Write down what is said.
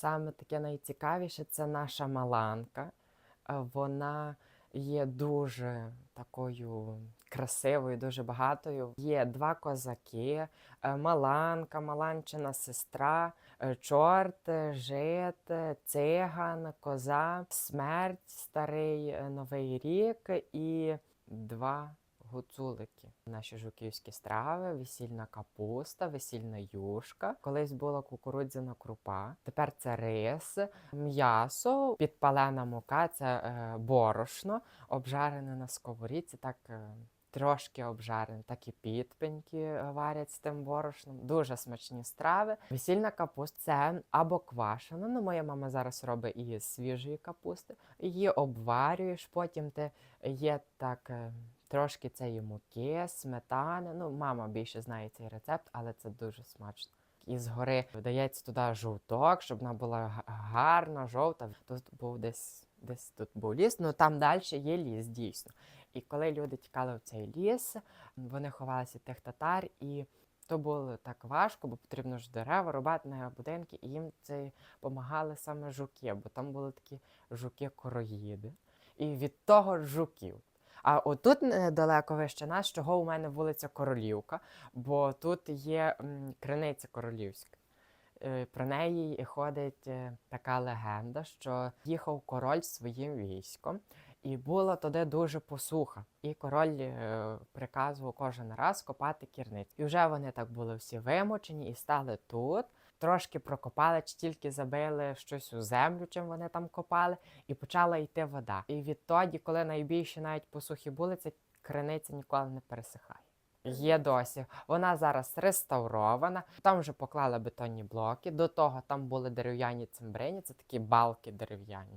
Саме таке найцікавіше це наша маланка. Е, Вона є дуже такою красивою, дуже багатою. Є два козаки, е, маланка, маланчина сестра, е, чорт, жит, циган, коза, смерть, старий новий рік і два гуцулики. Наші жуківські страви, весільна капуста, весільна юшка. Колись була кукурудзяна крупа. Тепер це рис, м'ясо, підпалена мука, це е, борошно, обжарене на сковорідці, так е, трошки обжарене, так і підпеньки е, варять з тим борошном. Дуже смачні страви. Весільна капуста це або квашена. Ну, моя мама зараз робить із свіжої капусти. Її обварюєш, потім ти є так. Трошки цієї муки, сметани. Ну, мама більше знає цей рецепт, але це дуже смачно. І згори додається туди жовток, щоб вона була га- гарна, жовта. Тут був десь, десь тут був ліс, ну там далі є ліс, дійсно. І коли люди тікали в цей ліс, вони ховалися тих татар, і то було так важко, бо потрібно ж дерева рубати на будинки, і їм це допомагали саме жуки, бо там були такі жуки-короїди. І від того жуків. А отут недалеко вище нас, чого у мене вулиця Королівка, бо тут є криниця королівська. Е, Про неї ходить е, така легенда, що їхав король своїм військом, і була туди дуже посуха. І король е, приказував кожен раз копати кірниць. І вже вони так були всі вимочені і стали тут. Трошки прокопали, чи тільки забили щось у землю, чим вони там копали, і почала йти вода. І відтоді, коли найбільше навіть посухи були, ця криниця ніколи не пересихає. Є досі. Вона зараз реставрована. Там вже поклали бетонні блоки. До того там були дерев'яні цимбрині, це такі балки дерев'яні.